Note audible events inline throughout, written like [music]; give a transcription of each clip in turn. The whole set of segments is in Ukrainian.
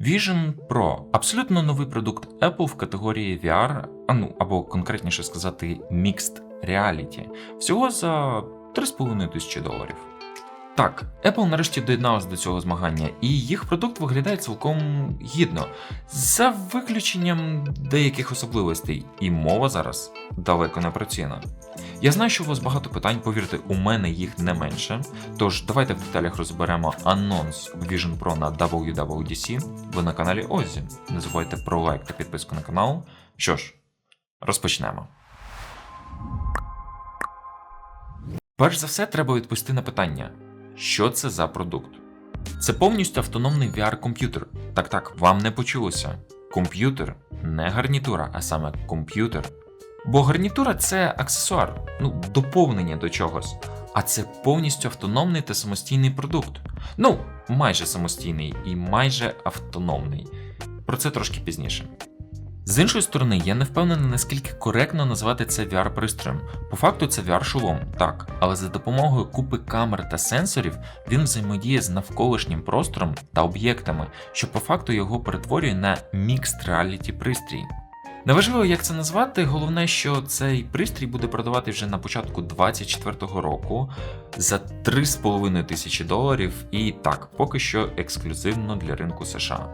Vision Pro абсолютно новий продукт Apple в категорії VR, а ну або конкретніше сказати Mixed Reality, всього за 3,5 тисячі доларів. Так, Apple нарешті доєдналась до цього змагання, і їх продукт виглядає цілком гідно, за виключенням деяких особливостей, і мова зараз далеко не про ціну. Я знаю, що у вас багато питань, повірте, у мене їх не менше. Тож давайте в деталях розберемо анонс Vision Pro на WWDC. Ви на каналі Озі. Не забувайте про лайк та підписку на канал. Що ж, розпочнемо. Перш за все, треба відповісти на питання: що це за продукт? Це повністю автономний VR-комп'ютер. Так так, вам не почулося. Комп'ютер не гарнітура, а саме комп'ютер. Бо гарнітура це аксесуар, ну, доповнення до чогось. А це повністю автономний та самостійний продукт. Ну, майже самостійний і майже автономний. Про це трошки пізніше. З іншої сторони, я не впевнений, наскільки коректно назвати це VR-пристроєм. По факту це VR-шолом, так, але за допомогою купи камер та сенсорів він взаємодіє з навколишнім простором та об'єктами, що по факту його перетворює на Mixed Reality пристрій. Неважливо, як це назвати, головне, що цей пристрій буде продавати вже на початку 2024 року за 3,5 тисячі доларів, і так, поки що ексклюзивно для ринку США.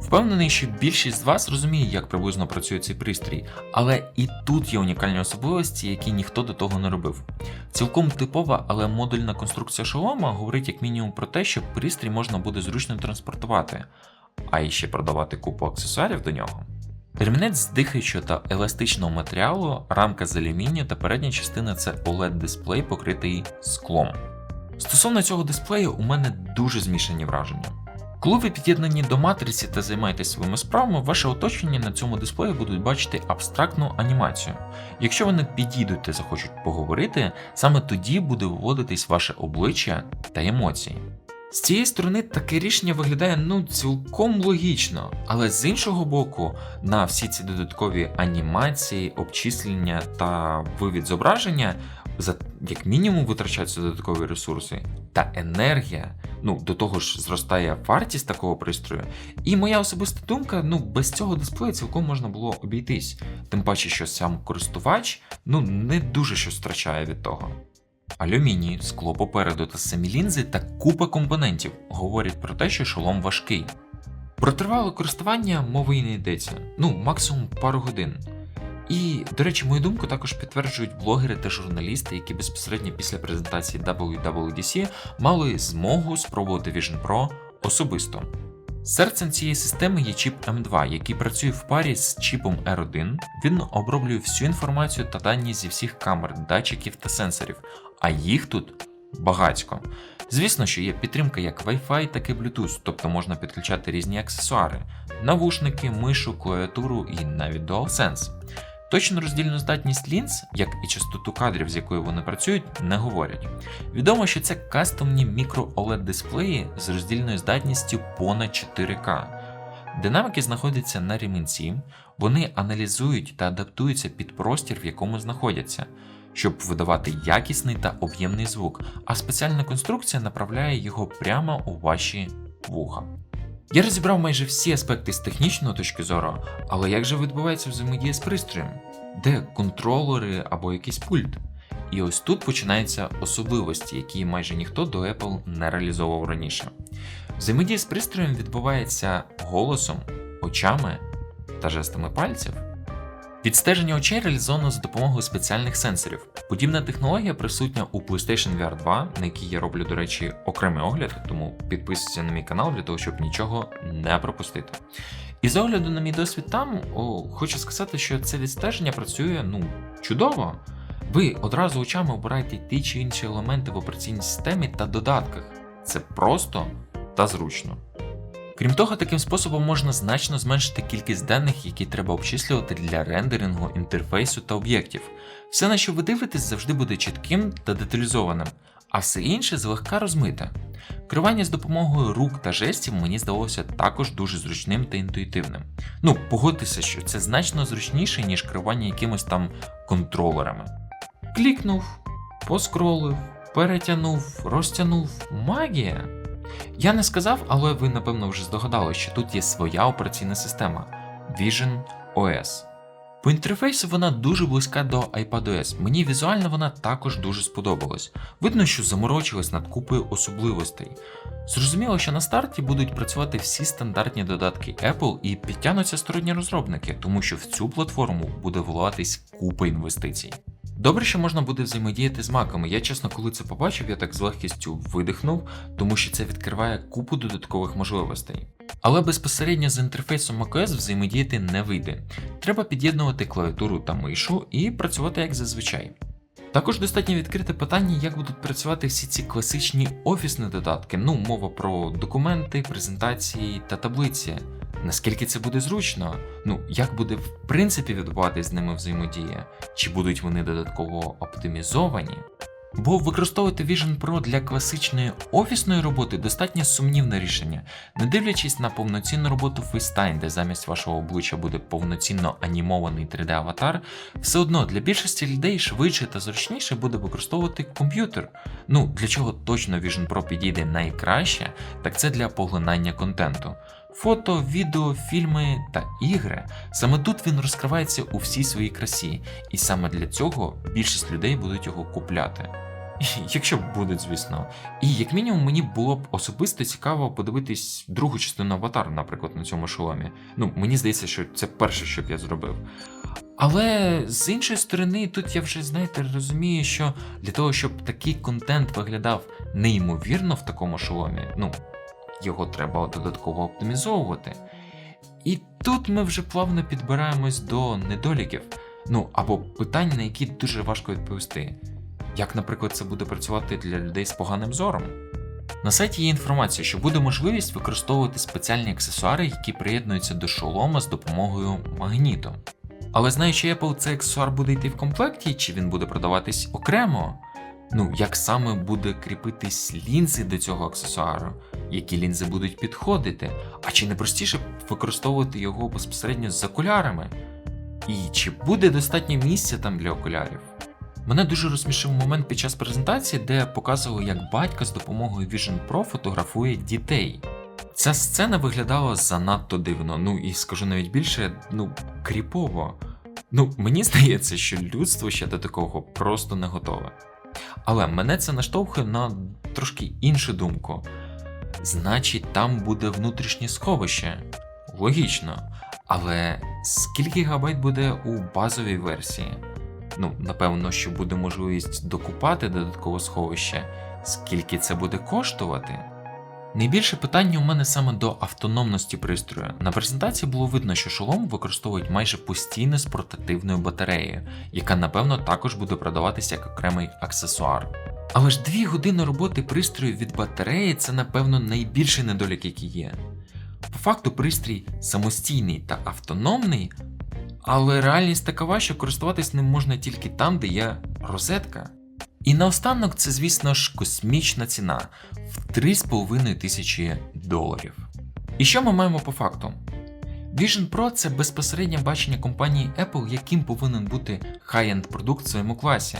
Впевнений, що більшість з вас розуміє, як приблизно працює цей пристрій, але і тут є унікальні особливості, які ніхто до того не робив. Цілком типова, але модульна конструкція шолома говорить як мінімум про те, що пристрій можна буде зручно транспортувати, а іще продавати купу аксесуарів до нього. Ремінець з дихаючого та еластичного матеріалу, рамка з алюмінію та передня частина це OLED-дисплей, покритий склом. Стосовно цього дисплею, у мене дуже змішані враження. Коли ви під'єднані до матриці та займаєтесь своїми справами, ваше оточення на цьому дисплеї будуть бачити абстрактну анімацію. Якщо вони підійдуть та захочуть поговорити, саме тоді буде виводитись ваше обличчя та емоції. З цієї сторони таке рішення виглядає ну цілком логічно, але з іншого боку, на всі ці додаткові анімації, обчислення та вивід зображення за як мінімум витрачаються додаткові ресурси та енергія. Ну до того ж зростає вартість такого пристрою. І моя особиста думка: ну без цього дисплею цілком можна було обійтись. Тим паче, що сам користувач ну не дуже щось втрачає від того. Алюміній, скло попереду та самі лінзи та купа компонентів говорять про те, що шолом важкий. Про тривале користування мови і не йдеться, ну максимум пару годин. І, до речі, мою думку також підтверджують блогери та журналісти, які безпосередньо після презентації WWDC мали змогу спробувати Vision Pro особисто. Серцем цієї системи є чіп M2, який працює в парі з чіпом R1. Він оброблює всю інформацію та дані зі всіх камер, датчиків та сенсорів, а їх тут багатько. Звісно, що є підтримка як Wi-Fi, так і Bluetooth, тобто можна підключати різні аксесуари, навушники, мишу, клавіатуру і навіть DualSense. Точну роздільну здатність лінз, як і частоту кадрів, з якою вони працюють, не говорять. Відомо, що це кастомні мікро oled дисплеї з роздільною здатністю понад 4К. Динамики знаходяться на ремінці, вони аналізують та адаптуються під простір, в якому знаходяться, щоб видавати якісний та об'ємний звук, а спеціальна конструкція направляє його прямо у ваші вуха. Я розібрав майже всі аспекти з технічної точки зору, але як же відбувається взаємодія з пристроєм? Де контролери або якийсь пульт? І ось тут починаються особливості, які майже ніхто до Apple не реалізовував раніше. Взаємодія з пристроєм відбувається голосом, очами та жестами пальців. Відстеження очей реалізовано за допомогою спеціальних сенсорів. Подібна технологія присутня у PlayStation VR 2, на якій я роблю, до речі, окремий огляд, тому підписуйся на мій канал для того, щоб нічого не пропустити. І з огляду на мій досвід там, о, хочу сказати, що це відстеження працює ну, чудово. Ви одразу очами обираєте ті чи інші елементи в операційній системі та додатках. Це просто та зручно. Крім того, таким способом можна значно зменшити кількість даних, які треба обчислювати для рендерингу інтерфейсу та об'єктів. Все, на що ви дивитесь, завжди буде чітким та деталізованим, а все інше злегка розмите. Керування з допомогою рук та жестів мені здалося також дуже зручним та інтуїтивним. Ну, погодьтеся, що це значно зручніше, ніж керування якимось там контролерами. Клікнув, поскролив, перетягнув, розтягнув магія. Я не сказав, але ви напевно вже здогадали, що тут є своя операційна система Vision OS. По інтерфейсу вона дуже близька до iPadOS. Мені візуально вона також дуже сподобалась. Видно, що заморочилась над купою особливостей. Зрозуміло, що на старті будуть працювати всі стандартні додатки Apple і підтягнуться сторонні розробники, тому що в цю платформу буде вливатись купа інвестицій. Добре, що можна буде взаємодіяти з маками. Я чесно, коли це побачив, я так з легкістю видихнув, тому що це відкриває купу додаткових можливостей. Але безпосередньо з інтерфейсом macOS взаємодіяти не вийде. Треба під'єднувати клавіатуру та мишу і працювати як зазвичай. Також достатньо відкрити питання, як будуть працювати всі ці класичні офісні додатки, ну, мова про документи, презентації та таблиці. Наскільки це буде зручно? Ну, як буде в принципі відбуватись з ними взаємодія? Чи будуть вони додатково оптимізовані? Бо використовувати Vision Pro для класичної офісної роботи достатньо сумнівне рішення, не дивлячись на повноцінну роботу FaceTime, де замість вашого обличчя буде повноцінно анімований 3D-аватар, все одно для більшості людей швидше та зручніше буде використовувати комп'ютер. Ну, для чого точно Vision Pro підійде найкраще, так це для поглинання контенту. Фото, відео, фільми та ігри. Саме тут він розкривається у всій своїй красі, і саме для цього більшість людей будуть його купляти. [laughs] Якщо будуть, звісно. І як мінімум мені було б особисто цікаво подивитись другу частину аватар, наприклад, на цьому шоломі. Ну, мені здається, що це перше, що б я зробив. Але з іншої сторони, тут я вже, знаєте, розумію, що для того, щоб такий контент виглядав неймовірно в такому шоломі, ну, його треба додатково оптимізовувати. І тут ми вже плавно підбираємось до недоліків, ну або питань, на які дуже важко відповісти. Як, наприклад, це буде працювати для людей з поганим зором? На сайті є інформація, що буде можливість використовувати спеціальні аксесуари, які приєднуються до шолома з допомогою магніту. Але знаючи Apple, цей аксесуар буде йти в комплекті, чи він буде продаватись окремо? Ну, як саме буде кріпитись лінзи до цього аксесуару, які лінзи будуть підходити, а чи не простіше використовувати його безпосередньо з окулярами? І чи буде достатньо місця там для окулярів? Мене дуже розсмішив момент під час презентації, де показували, як батько з допомогою Vision Pro фотографує дітей. Ця сцена виглядала занадто дивно, ну і скажу навіть більше, ну, кріпово. Ну, мені здається, що людство ще до такого просто не готове. Але мене це наштовхує на трошки іншу думку. Значить, там буде внутрішнє сховище. Логічно. Але скільки гігабайт буде у базовій версії? Ну, напевно, що буде можливість докупати додаткове сховище, скільки це буде коштувати? Найбільше питання у мене саме до автономності пристрою. На презентації було видно, що шолом використовують майже постійно з портативною батареєю, яка напевно також буде продаватися як окремий аксесуар. Але ж дві години роботи пристрою від батареї це, напевно, найбільший недолік, який є. По факту пристрій самостійний та автономний, але реальність такова, що користуватись ним можна тільки там, де є розетка. І наостанок це, звісно ж, космічна ціна в 3,5 тисячі доларів. І що ми маємо по факту? Vision Pro це безпосереднє бачення компанії Apple, яким повинен бути хай-енд продукт в своєму класі.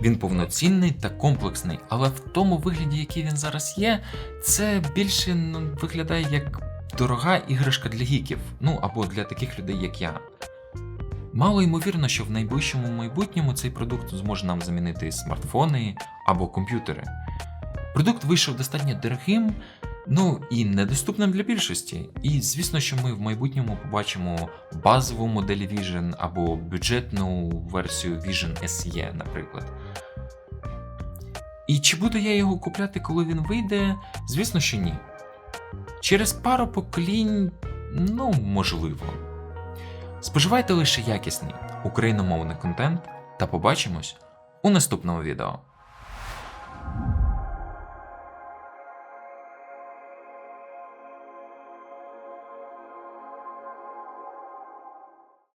Він повноцінний та комплексний, але в тому вигляді, який він зараз є, це більше ну, виглядає як дорога іграшка для гіків, ну або для таких людей, як я. Мало ймовірно, що в найближчому майбутньому цей продукт зможе нам замінити смартфони або комп'ютери. Продукт вийшов достатньо дорогим, ну і недоступним для більшості. І звісно, що ми в майбутньому побачимо базову модель Vision або бюджетну версію Vision SE, наприклад. І чи буду я його купляти, коли він вийде? Звісно, що ні. Через пару поколінь, ну, можливо. Споживайте лише якісний україномовний контент та побачимось у наступному відео.